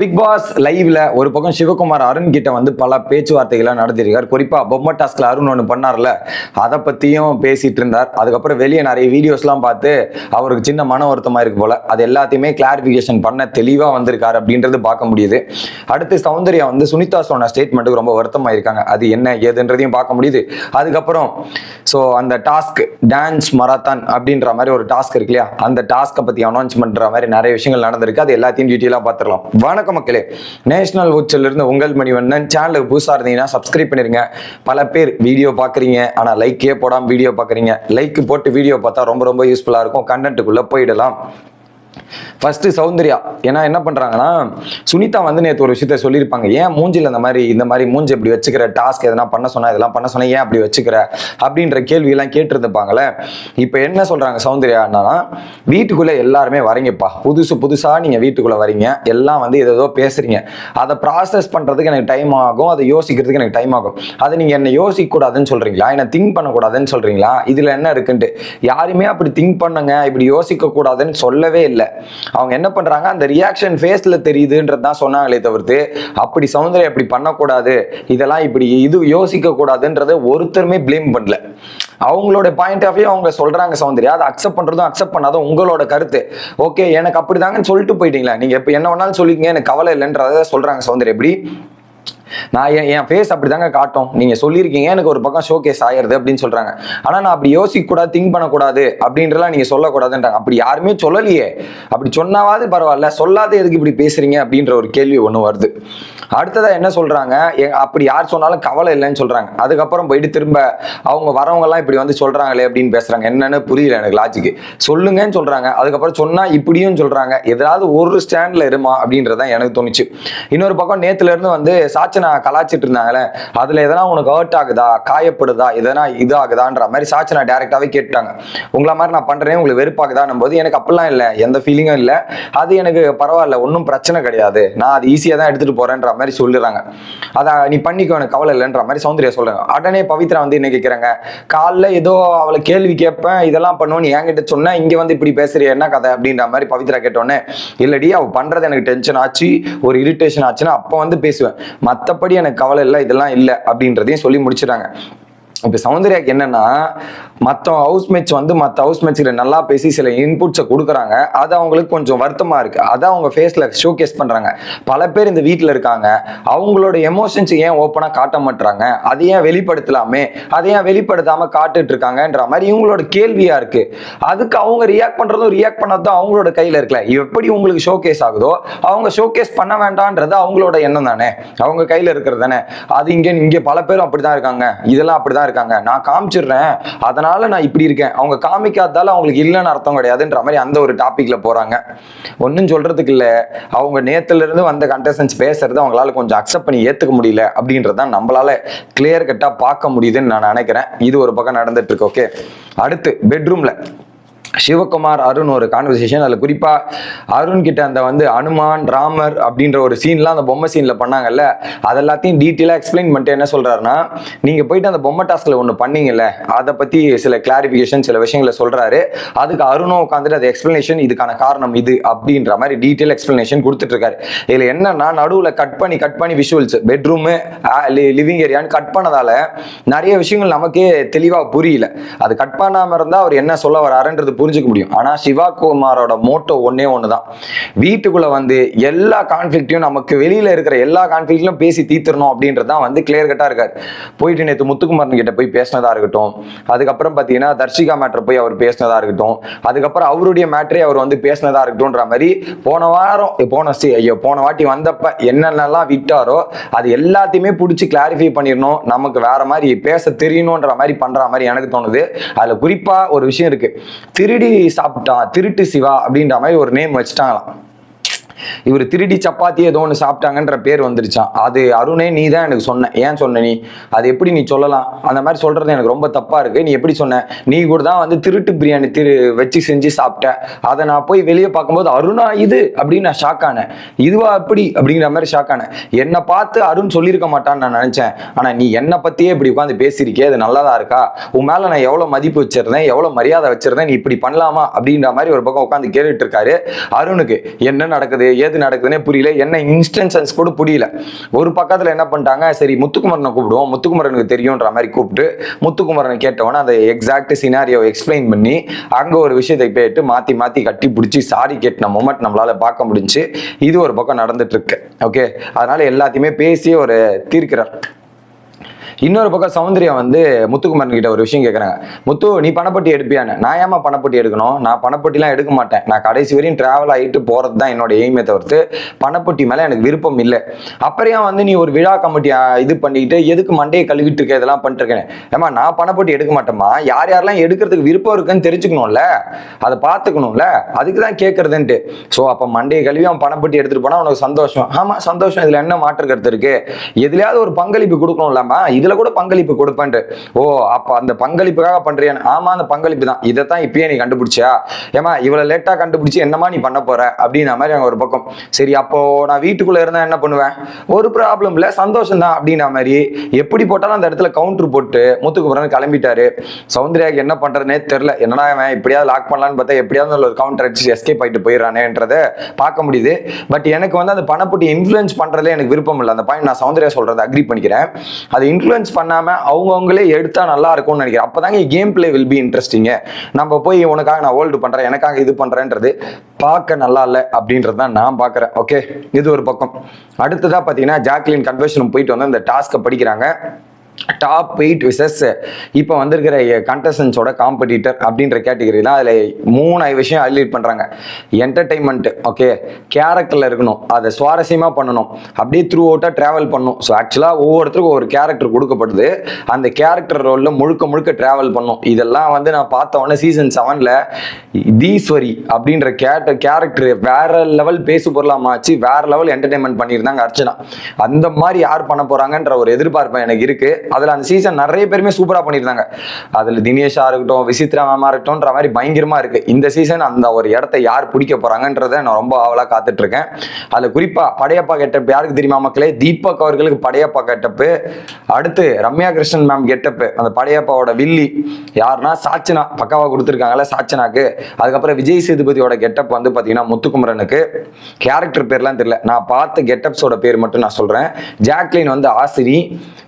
Big pass லைவ்ல ஒரு பக்கம் சிவகுமார் அருண் கிட்ட வந்து பல பேச்சுவார்த்தைகள்லாம் நடத்திருக்கார் குறிப்பா பொம்மை டாஸ்க்ல அருண் ஒன்று பண்ணார்ல. அதை பத்தியும் பேசிட்டு இருந்தார். அதுக்கப்புறம் வெளியே நிறைய வீடியோஸ்லாம் பார்த்து அவருக்கு சின்ன மன வருத்தமா இருக்கு போல. அது எல்லாத்தையுமே கிளாரிபிகேஷன் பண்ண தெளிவா வந்திருக்காரு அப்படின்றது பார்க்க முடியுது. அடுத்து சௌந்தர்யா வந்து சுனிதா சொன்ன ஸ்டேட்மெண்ட்டுக்கு ரொம்ப வருத்தமா இருக்காங்க. அது என்ன ஏதுன்றதையும் பார்க்க முடியுது. அதுக்கப்புறம் ஸோ அந்த டாஸ்க் டான்ஸ் மராத்தான் அப்படின்ற மாதிரி ஒரு டாஸ்க் இருக்கு இல்லையா? அந்த டாஸ்க்கை பத்தி அனௌன்ஸ் பண்ற மாதிரி நிறைய விஷயங்கள் நடந்திருக்கு. அது எல்லாத்தையும் டீட்டெயிலாக பார்த்துடலாம். வணக்கம். மக்களே. நேஷனல் உச்சில் இருந்து உங்கள் மணிவண்ணன் சேனலுக்கு புதுசாக இருந்தீங்கன்னா சப்ஸ்கிரைப் பண்ணிருங்க. பல பேர் வீடியோ பார்க்குறீங்க. ஆனால் லைக்கே போடாமல் வீடியோ பார்க்குறீங்க. லைக் போட்டு வீடியோ பார்த்தா ரொம்ப ரொம்ப யூஸ்ஃபுல்லாக இருக்கும். கண்டென்ட்டுக்குள்ளே போயிடலாம். ஃபர்ஸ்ட் சௌந்தர்யா. ஏன்னா என்ன பண்றாங்கன்னா சுனிதா வந்து நேற்று ஒரு விஷயத்த சொல்லியிருப்பாங்க. ஏன் மூஞ்சில் இந்த மாதிரி இந்த மாதிரி மூஞ்சி இப்படி வச்சுக்கிற டாஸ்க் எதனா பண்ண சொன்னா இதெல்லாம் பண்ண சொன்னா ஏன் அப்படி வச்சுக்கிற? அப்படின்ற கேள்வி எல்லாம் கேட்டிருந்துப்பாங்களே. இப்போ என்ன சொல்றாங்க சௌந்தர்யா என்னன்னா வீட்டுக்குள்ள எல்லாருமே வரீங்கப்பா புதுசு புதுசா நீங்க வீட்டுக்குள்ள வரீங்க எல்லாம் வந்து ஏதோ பேசுறீங்க. அதை ப்ராசஸ் பண்றதுக்கு எனக்கு டைம் ஆகும். அதை யோசிக்கிறதுக்கு எனக்கு டைம் ஆகும். அதை நீங்க என்ன யோசிக்க கூடாதுன்னு சொல்றீங்களா? என்ன திங்க் பண்ணக்கூடாதுன்னு சொல்றீங்களா? இதுல என்ன இருக்குன்ட்டு. யாருமே அப்படி திங்க் பண்ணுங்க. இப்படி யோசிக்க கூடாதுன்னு சொல்லவே இல்லை. அவங்க என்ன பண்றாங்க? அந்த ரியாக்ஷன் ஃபேஸ்ல தெரியுதுன்றது தான் சொன்னாங்களே தவிர்த்து அப்படி சௌந்தர்யா இப்படி பண்ணக்கூடாது இதெல்லாம் இப்படி இது யோசிக்க கூடாதுன்றதை ஒருத்தருமே ப்ளேம் பண்ணல. அவங்களோட பாயிண்ட் ஆஃப் வியூ அவங்க சொல்றாங்க சௌந்தர்யா அதை அக்செப்ட் பண்றதும் அக்செப்ட் பண்ணாதும் உங்களோட கருத்து. ஓகே எனக்கு அப்படிதாங்கன்னு சொல்லிட்டு போயிட்டீங்களா நீங்க இப்ப என்ன வேணாலும் சொல்லிக்கங்க எனக்கு கவலை இல்லைன்றத சொல்றாங்க சௌந்தர்யா எப்படி நான் என் என் ஃபேஸ் அப்படி தாங்க காட்டும். நீங்க சொல்லியிருக்கீங்க எனக்கு ஒரு பக்கம் ஷோ கேஸ் ஆயிடுது அப்படின்னு சொல்றாங்க. ஆனா நான் அப்படி யோசிக்க கூடாது திங்க் பண்ணக்கூடாது அப்படின்றலாம் நீங்க சொல்லக்கூடாதுன்றாங்க. அப்படி யாருமே சொல்லலையே. அப்படி சொன்னாவது பரவாயில்ல சொல்லாத எதுக்கு இப்படி பேசுறீங்க அப்படின்ற ஒரு கேள்வி ஒண்ணு வருது. அடுத்ததாக என்ன சொல்கிறாங்க அப்படி யார் சொன்னாலும் கவலை இல்லைன்னு சொல்கிறாங்க அதுக்கப்புறம் போயிட்டு திரும்ப அவங்க வரவங்க இப்படி வந்து சொல்கிறாங்களே அப்படின்னு பேசுகிறாங்க என்னென்னு புரியல எனக்கு லாஜிக்கு சொல்லுங்கன்னு சொல்கிறாங்க அதுக்கப்புறம் சொன்னால் இப்படியும் சொல்கிறாங்க எதாவது ஒரு ஸ்டாண்டில் இருமா அப்படின்றதான் எனக்கு தோணுச்சு. இன்னொரு பக்கம் நேற்றுலேருந்து வந்து சாச்சனா கலாச்சிட்டு இருந்தாங்களே. அதில் எதனா உனக்கு ஹர்ட் ஆகுதா? காயப்படுதா? எதனா இது ஆகுதான்ற மாதிரி சாச்சனா டேரெக்டாகவே கேட்டாங்க உங்களை மாதிரி நான் பண்ணுறேன் உங்களுக்கு வெறுப்பாகுதான்னும் போது எனக்கு அப்படிலாம் இல்லை. எந்த ஃபீலிங்கும் இல்லை. அது எனக்கு பரவாயில்ல. ஒன்றும் பிரச்சனை கிடையாது. நான் அது ஈஸியாக தான் எடுத்துகிட்டு போகிறேன்ற மாதிரி சொல்லுறாங்க. அதை நீ பண்ணிக்கோ எனக்கு கவலை இல்லைன்ற மாதிரி சௌந்தர்யா சொல்றாங்க. உடனே பவித்ரா வந்து என்ன கேட்குறாங்க காலைல ஏதோ அவளை கேள்வி கேட்பேன் இதெல்லாம் பண்ணுவோன்னு என்கிட்ட சொன்னா இங்க வந்து இப்படி பேசுறிய என்ன கதை அப்படின்ற மாதிரி பவித்ரா கேட்டோன்னே இல்லடி அவ பண்றது எனக்கு டென்ஷன் ஆச்சு ஒரு இரிட்டேஷன் ஆச்சுன்னா அப்போ வந்து பேசுவேன். மற்றபடி எனக்கு கவலை இல்லை இதெல்லாம் இல்லை அப்படின்றதையும் சொல்லி முடிச்சிட்டாங்க இப்போ சௌந்தர்யாக்கு என்னன்னா மற்ற ஹவுஸ் மேட்ச் வந்து மற்ற ஹவுஸ் மேட்ச்சில் நல்லா பேசி சில இன்புட்ஸை கொடுக்குறாங்க. அது அவங்களுக்கு கொஞ்சம் வருத்தமா இருக்கு. அதை அவங்க ஃபேஸ்ல ஷோகேஸ் பண்றாங்க. பல பேர் இந்த வீட்டில் இருக்காங்க. அவங்களோட எமோஷன்ஸ் ஏன் ஓப்பனாக காட்ட மாட்டாங்க அதை ஏன் வெளிப்படுத்தலாமே? அதை ஏன் வெளிப்படுத்தாம காட்டுட்டு இருக்காங்கன்ற மாதிரி இவங்களோட கேள்வியா இருக்கு. அதுக்கு அவங்க ரியாக்ட் பண்றதும் ரியாக்ட் பண்ணதும் அவங்களோட கையில இருக்கல. எப்படி உங்களுக்கு ஷோகேஸ் ஆகுதோ அவங்க ஷோகேஸ் பண்ண வேண்டான்றது அவங்களோட எண்ணம் தானே? அவங்க கையில இருக்கிறது தானே? அது இங்க இங்க பல பேரும் அப்படிதான் இருக்காங்க. இதெல்லாம் அப்படிதான் இருக்காங்க. நான் காமிச்சிடுறேன். அதனால நான் இப்படி இருக்கேன். அவங்க காமிக்காதால அவங்களுக்கு இல்லைன்னு அர்த்தம் கிடையாதுன்ற மாதிரி அந்த ஒரு டாபிக்ல போறாங்க. ஒன்றும் சொல்றதுக்கு இல்லை. அவங்க நேத்துல இருந்து வந்த கண்டஸ்டன்ஸ் பேசுறது அவங்களால கொஞ்சம் அக்செப்ட் பண்ணி ஏத்துக்க முடியல அப்படின்றது தான் நம்மளால கிளியர் கட்டா பார்க்க முடியுதுன்னு நான் நினைக்கிறேன். இது ஒரு பக்கம் நடந்துட்டு இருக்கு ஓகே அடுத்து பெட்ரூம்ல சிவகுமார் அருண் ஒரு கான்வர்சேஷன் அதில் குறிப்பாக அருண் கிட்ட அந்த வந்து அனுமான் ராமர் அப்படின்ற ஒரு சீன்லாம் அந்த பொம்மை சீனில் பண்ணாங்கல்ல அதெல்லாத்தையும் டீட்டெயிலாக எக்ஸ்பிளைன் பண்ணிட்டு என்ன சொல்கிறாருன்னா நீங்கள் போயிட்டு அந்த பொம்மை டாஸ்கில் ஒன்று பண்ணீங்கல்ல அதை பற்றி சில கிளாரிஃபிகேஷன் சில விஷயங்களை சொல்கிறாரு அதுக்கு அருணும் உட்காந்துட்டு அது எக்ஸ்பிளனேஷன் இதுக்கான காரணம் இது அப்படின்ற மாதிரி டீட்டெயில் எக்ஸ்பிளனேஷன் கொடுத்துட்ருக்காரு. இதில் என்னன்னா நடுவில் கட் பண்ணி கட் பண்ணி விஷுவல்ஸ் பெட்ரூமு லிவிங் ஏரியான்னு கட் பண்ணதால் நிறைய விஷயங்கள் நமக்கே தெளிவாக புரியல. அது கட் பண்ணாமல் இருந்தால் அவர் என்ன சொல்ல வராருன்றது புரிஞ்சுக்க முடியும். ஆனால் சிவா குமாரோட மோட்டோ ஒன்னே ஒன்று தான் வீட்டுக்குள்ள வந்து எல்லா கான்ஃப்ளிக்ட்டையும் நமக்கு வெளியில இருக்கிற எல்லா கான்ஃப்ளிக்ட்லையும் பேசி தீர்த்தரணும் அப்படின்றது தான் வந்து கிளியர் கட்டா இருக்காரு. போயிட்டு நேற்று முத்துக்குமாரன் கிட்ட போய் பேசினதா இருக்கட்டும். அதுக்கப்புறம் பார்த்தீங்கன்னா தர்ஷிகா மேட்டர் போய் அவர் பேசினதா இருக்கட்டும். அதுக்கப்புறம் அவருடைய மேட்டரே அவர் வந்து பேசினதா இருக்கட்டும்ன்ற மாதிரி போன வாரம் போன சி ஐயோ போன வாட்டி வந்தப்ப என்னென்னலாம் விட்டாரோ அது எல்லாத்தையுமே பிடிச்சி கிளாரிஃபை பண்ணிடணும். நமக்கு வேற மாதிரி பேச தெரியணுன்ற மாதிரி பண்ற மாதிரி எனக்கு தோணுது. அதுல குறிப்பா ஒரு விஷயம் இருக்கு. திருடி சாப்பிட்டா திருட்டு சிவா அப்படின்ற மாதிரி ஒரு நேம் வச்சுட்டாங்களாம். இவர் திருடி சப்பாத்தி ஏதோ ஒன்று சாப்பிட்டாங்கன்ற பேர் வந்துருச்சான் அது அருணே நீ தான் எனக்கு சொன்ன. ஏன் சொன்ன நீ? அது எப்படி நீ சொல்லலாம்? அந்த மாதிரி சொல்றது எனக்கு ரொம்ப தப்பா இருக்கு. நீ எப்படி சொன்ன? நீ கூட தான் வந்து திருட்டு பிரியாணி திரு வச்சு செஞ்சு சாப்பிட்ட. அதை நான் போய் வெளியே பார்க்கும்போது அருணா இது? அப்படின்னு நான் ஷாக் ஆனேன். இதுவா எப்படி அப்படிங்கிற மாதிரி ஷாக் ஆனேன். என்னை பார்த்து அருண் சொல்லியிருக்க மாட்டான்னு நான் நினைச்சேன். ஆனா நீ என்னை பத்தியே இப்படி உட்காந்து பேசியிருக்கே அது நல்லதா இருக்கா? உன் மேல நான் எவ்வளவு மதிப்பு வச்சிருந்தேன் எவ்வளவு மரியாதை வச்சிருந்தேன் நீ இப்படி பண்ணலாமா? அப்படின்ற மாதிரி ஒரு பக்கம் உட்காந்து கேட்டுட்டு இருக்காரு அருணுக்கு. என்ன நடக்குது? நடக்குது ஏது நடக்குதுன்னே புரியல. என்ன இன்ஸ்டன்சன்ஸ் கூட புரியல. ஒரு பக்கத்தில் என்ன பண்ணிட்டாங்க சரி முத்துக்குமரனை கூப்பிடுவோம் முத்துக்குமரனுக்கு தெரியுன்ற மாதிரி கூப்பிட்டு முத்துக்குமரனை கேட்டவொன்னே அந்த எக்ஸாக்ட் சினாரியோ எக்ஸ்பிளைன் பண்ணி அங்கே ஒரு விஷயத்தை போயிட்டு மாற்றி மாற்றி கட்டி பிடிச்சி சாரி கேட்டின மூமெண்ட் நம்மளால பார்க்க முடிஞ்சு இது ஒரு பக்கம் நடந்துட்டு இருக்கு. ஓகே அதனால எல்லாத்தையுமே பேசி ஒரு தீர்க்கிறார். இன்னொரு பக்கம் சௌந்தர்யா வந்து முத்துக்குமரன் கிட்ட ஒரு விஷயம் கேட்குறாங்க முத்து நீ பணப்பட்டி எடுப்பியான்னு? நான் ஏமா பணப்பட்டி எடுக்கணும்? நான் பணப்பட்டிலாம் எடுக்க மாட்டேன். நான் கடைசி வரையும் டிராவல் ஆகிட்டு போகிறது தான் என்னோட எய்மே தவிர்த்து பணப்பட்டி மேலே எனக்கு விருப்பம் இல்லை. அப்புறம் வந்து நீ ஒரு விழா கமிட்டி இது பண்ணிக்கிட்டு எதுக்கு மண்டையை கழுவிட்டு இருக்க? இதெல்லாம் பண்ணிட்டு ஏமா நான் பணப்பட்டி எடுக்க மாட்டேம்மா. யார் யாரெல்லாம் எடுக்கிறதுக்கு விருப்பம் இருக்குன்னு தெரிஞ்சுக்கணும்ல? அதை பார்த்துக்கணும்ல? அதுக்கு தான் கேட்கறதுன்ட்டு ஸோ அப்போ மண்டையை கழுவி அவன் பணப்பட்டி எடுத்துட்டு போனால் உனக்கு சந்தோஷம். ஆமாம் சந்தோஷம். இதில் என்ன மாற்று கருத்து இருக்கு? எதுலையாவது ஒரு பங்களிப்பு கொடுக்கணும்லாமா இதுல கூட பங்களிப்பு கொடுப்பேன்ட்டு. ஓ அப்ப அந்த பங்களிப்புக்காக பண்றியான்னு ஆமா அந்த பங்களிப்பு தான். இதை தான் இப்பயே நீ கண்டுபிடிச்சியா? ஏமா இவ்வளவு லேட்டா கண்டுபிடிச்சு என்னமா நீ பண்ண போற? அப்படின்ற மாதிரி அவங்க ஒரு பக்கம். சரி அப்போ நான் வீட்டுக்குள்ள இருந்தா என்ன பண்ணுவேன்? ஒரு ப்ராப்ளம் இல்ல சந்தோஷம் தான் அப்படின்ற மாதிரி எப்படி போட்டாலும் அந்த இடத்துல கவுண்டர் போட்டு முத்துக்குமரன் கிளம்பிட்டாரு. சௌந்தர்யாக்கு என்ன பண்றதுனே தெரியல. என்னடா அவன் எப்படியாவது லாக் பண்ணலான்னு பார்த்தா எப்படியாவது ஒரு கவுண்டர் அடிச்சு எஸ்கேப் ஆயிட்டு போயிடறானேன்றதை பார்க்க முடியுது. பட் எனக்கு வந்து அந்த பணப்பட்டி இன்ஃப்ளூயன்ஸ் பண்றதுல எனக்கு விருப்பம் இல்லை. அந்த பாயிண்ட் நான் சௌந்தர்யா சொல்றதை அக்ரி பண்ணிக்கிறேன். அது இன்ஃப்ளூயன்ஸ் பண்ணாம அவங்கவுங்களே எடுத்தால் நல்லா இருக்கும்னு நினைக்கிறேன். அப்பதாங்க game play will be interesting நம்ம போய் உனக்காக நான் ஹோல்டு பண்றேன் எனக்காக இது பண்ணுறேன்றது பார்க்க நல்லா இல்லை அப்படின்றது தான் நான் பார்க்குறேன். ஓகே இது ஒரு பக்கம். அடுத்ததாக பார்த்தீங்கன்னா ஜாக்லின் கன்வர்ஷன் போயிட்டு வந்து அந்த டாஸ்க்கை படிக்கிறாங்க. டாப் எயிட் விசஸ் இப்போ வந்திருக்கிற கண்டஸ்டன்ஸோட காம்படிட்டர் அப்படின்ற கேட்டகரியில் அதில் மூணு விஷயம் ஹைலைட் பண்ணுறாங்க என்டர்டைன்மெண்ட் ஓகே கேரக்டரில் இருக்கணும். அதை சுவாரஸ்யமாக பண்ணணும். அப்படியே த்ரூ அவுட்டாக ட்ராவல் பண்ணணும் ஸோ ஆக்சுவலாக ஒவ்வொருத்தருக்கும் ஒரு கேரக்டர் கொடுக்கப்படுது. அந்த கேரக்டர் ரோலில் முழுக்க முழுக்க ட்ராவல் பண்ணும். இதெல்லாம் வந்து நான் பார்த்த உடனே சீசன் செவனில் தீஸ்வரி அப்படின்ற கேட்ட கேரக்டர் வேற லெவல் பேசு பொருளாமாச்சு வேற லெவல் என்டர்டைன்மெண்ட் பண்ணியிருந்தாங்க அர்ச்சனா. அந்த மாதிரி யார் பண்ண போகிறாங்கன்ற ஒரு எதிர்பார்ப்பு எனக்கு இருக்குது அதில் அந்த சீசன் நிறைய பேருமே சூப்பராக பண்ணியிருந்தாங்க. அதில் தினேஷா இருக்கட்டும் விசித்ரா மேமா இருக்கட்டும்ன்ற மாதிரி பயங்கரமாக இருக்குது இந்த சீசன் அந்த ஒரு இடத்த யார் பிடிக்க போகிறாங்கன்றத நான் ரொம்ப ஆவலாக காத்துட்ருக்கேன். அதில் குறிப்பாக படையப்பா கெட்டப் யாருக்கு தெரியுமா மக்களே? தீபக் அவர்களுக்கு படையப்பா கெட்டப்பு. அடுத்து ரம்யா கிருஷ்ணன் மேம் கெட்டப்பு. அந்த படையப்பாவோட வில்லி யாருன்னா சாச்சனா பக்காவாக கொடுத்துருக்காங்கல்ல சாச்சனாக்கு. அதுக்கப்புறம் விஜய் சேதுபதியோட கெட்டப் வந்து பார்த்தீங்கன்னா முத்துக்குமரனுக்கு. கேரக்டர் பேர்லாம் தெரியல. நான் பார்த்த கெட்டப்ஸோட பேர் மட்டும் நான் சொல்கிறேன் ஜாக்லின் வந்து ஆசிரி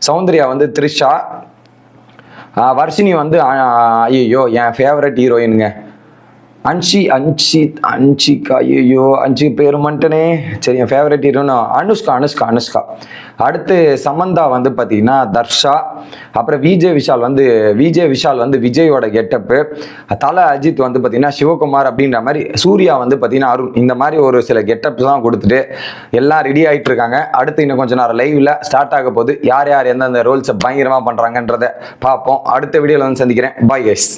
சௌந்தர்யா வந்து த்ரிஷா. வர்ஷினி வந்து ஐயோ என் ஃபேவரட் ஹீரோயினுங்க அன்ஷி அன்ஷித் அன்ஷிகா ஐயோ அன்ஷி பேர் மட்டுனே சரி என் ஃபேவரட் ஹீரோனா அனுஷ்கா அனுஷ்கா அனுஷ்கா. அடுத்து சமந்தா வந்து பார்த்தீங்கன்னா தர்ஷா. அப்புறம் விஜய் விஷால் வந்து விஜய் விஷால் வந்து விஜயோட கெட்டப்பு தலை அஜித் வந்து பார்த்தீங்கன்னா சிவகுமார் அப்படின்ற மாதிரி சூர்யா வந்து பார்த்தீங்கன்னா அருண். இந்த மாதிரி ஒரு சில கெட்டப்ஸ் தான் கொடுத்துட்டு எல்லாம் ரெடி ஆகிட்டு இருக்காங்க. அடுத்து இன்னும் கொஞ்சம் நேரம் லைவில் ஸ்டார்ட் ஆக போகுது. யார் யார் எந்தெந்த ரோல்ஸை பயங்கரமாக பண்ணுறாங்கன்றதை பார்ப்போம். அடுத்த வீடியோவில் வந்து சந்திக்கிறேன். Bye guys